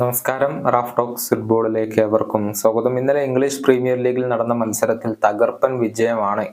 നമസ്കാരം. Raf talks ഫുട്ബോളിലേക്ക് ഏവർക്കും സ്വാഗതം. ഇന്നലെ ഇംഗ്ലീഷ് പ്രീമിയർ ലീഗിൽ നടന്ന മത്സരത്തിൽ തകർപ്പൻ വിജയമാണ്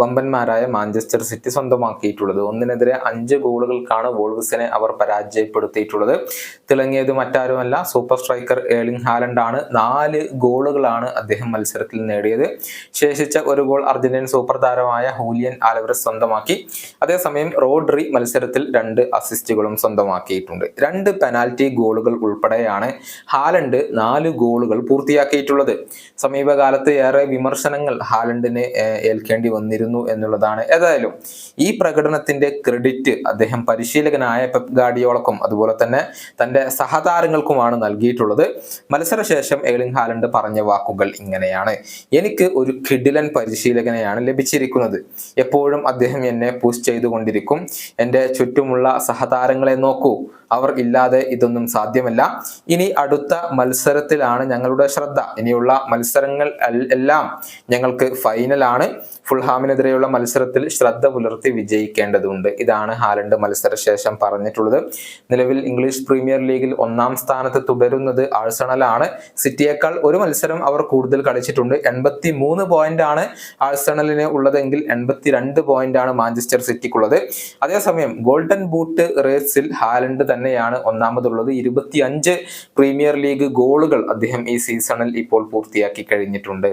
വമ്പന്മാരായ മാഞ്ചസ്റ്റർ സിറ്റി സ്വന്തമാക്കിയിട്ടുള്ളത്. ഒന്നിനെതിരെ അഞ്ച് ഗോളുകൾക്കാണ് വോൾവ്സിനെ അവർ പരാജയപ്പെടുത്തിയിട്ടുള്ളത്. തിളങ്ങിയത് മറ്റാരുമല്ല സൂപ്പർ സ്ട്രൈക്കർ ഏളിംഗ് ഹാലൻഡ് ആണ് നാല് ഗോളുകളാണ് അദ്ദേഹം മത്സരത്തിൽ നേടിയത്. ശേഷിച്ച ഒരു ഗോൾ അർജന്റീൻ സൂപ്പർ താരമായ ഹൂലിയൻ ആലവറസ് സ്വന്തമാക്കി. അതേസമയം റോഡ്രി മത്സരത്തിൽ രണ്ട് അസിസ്റ്റുകളും സ്വന്തമാക്കിയിട്ടുണ്ട്. രണ്ട് പെനാൽറ്റി ഗോളുകൾ ഉൾപ്പെടെയാണ് ഹാലൻഡ് നാല് ഗോളുകൾ പൂർത്തിയാക്കിയിട്ടുള്ളത്. സമീപകാലത്ത് ഏറെ വിമർശനങ്ങൾ ഹാലൻഡിനെ ഏൽക്കേണ്ടി വന്നിരുന്നു. എന്നുള്ളതാണ്. ഏതായാലും ഈ പ്രകടനത്തിന്റെ ക്രെഡിറ്റ് അദ്ദേഹം പരിശീലകനായ പെപ് ഗാഡിയോളക്കും അതുപോലെ തന്നെ തന്റെ സഹതാരങ്ങൾക്കുമാണ് നൽകിയിട്ടുള്ളത്. മത്സരശേഷം ഏളിംഗ് ഹാലണ്ട് പറഞ്ഞ വാക്കുകൾ ഇങ്ങനെയാണ്. എനിക്ക് ഒരു കിഡിലൻ പരിശീലകനെയാണ് ലഭിച്ചിരിക്കുന്നത്. എപ്പോഴും അദ്ദേഹം എന്നെ പുഷ് ചെയ്തുകൊണ്ടിരിക്കും. എന്റെ ചുറ്റുമുള്ള സഹതാരങ്ങളെ നോക്കൂ. അവർ ഇല്ലാതെ ഇതൊന്നും സാധ്യമല്ല. ഇനി അടുത്ത മത്സരത്തിലാണ് ഞങ്ങളുടെ ശ്രദ്ധ. ഇനിയുള്ള മത്സരങ്ങൾ എല്ലാം ഞങ്ങൾക്ക് ഫൈനലാണ് ഫുൾഹാമിനെതിരെയുള്ള മത്സരത്തിൽ ശ്രദ്ധ പുലർത്തി വിജയിക്കേണ്ടതുണ്ട്. ഇതാണ് ഹാലണ്ട് മത്സരശേഷം പറഞ്ഞിട്ടുള്ളത്. നിലവിൽ ഇംഗ്ലീഷ് പ്രീമിയർ ലീഗിൽ ഒന്നാം സ്ഥാനത്ത് തുടരുന്നത് ആഴ്സണലാണ്. സിറ്റിയേക്കാൾ ഒരു മത്സരം അവർ കൂടുതൽ കളിച്ചിട്ടുണ്ട്. എൺപത്തി മൂന്ന് പോയിന്റ് ആണ് ആഴ്സണലിന് ഉള്ളതെങ്കിൽ എൺപത്തിരണ്ട് പോയിന്റ് ആണ് മാഞ്ചസ്റ്റർ സിറ്റിക്കുള്ളത്. അതേസമയം ഗോൾഡൻ ബൂട്ട് റേസിൽ ഹാലൻഡ് തന്നെയാണ് ഒന്നാമതുള്ളത്. ഇരുപത്തിയഞ്ച് പ്രീമിയർ ലീഗ് ഗോളുകൾ അദ്ദേഹം ഈ സീസണിൽ ഇപ്പോൾ പൂർത്തിയാക്കി കഴിഞ്ഞിട്ടുണ്ട്.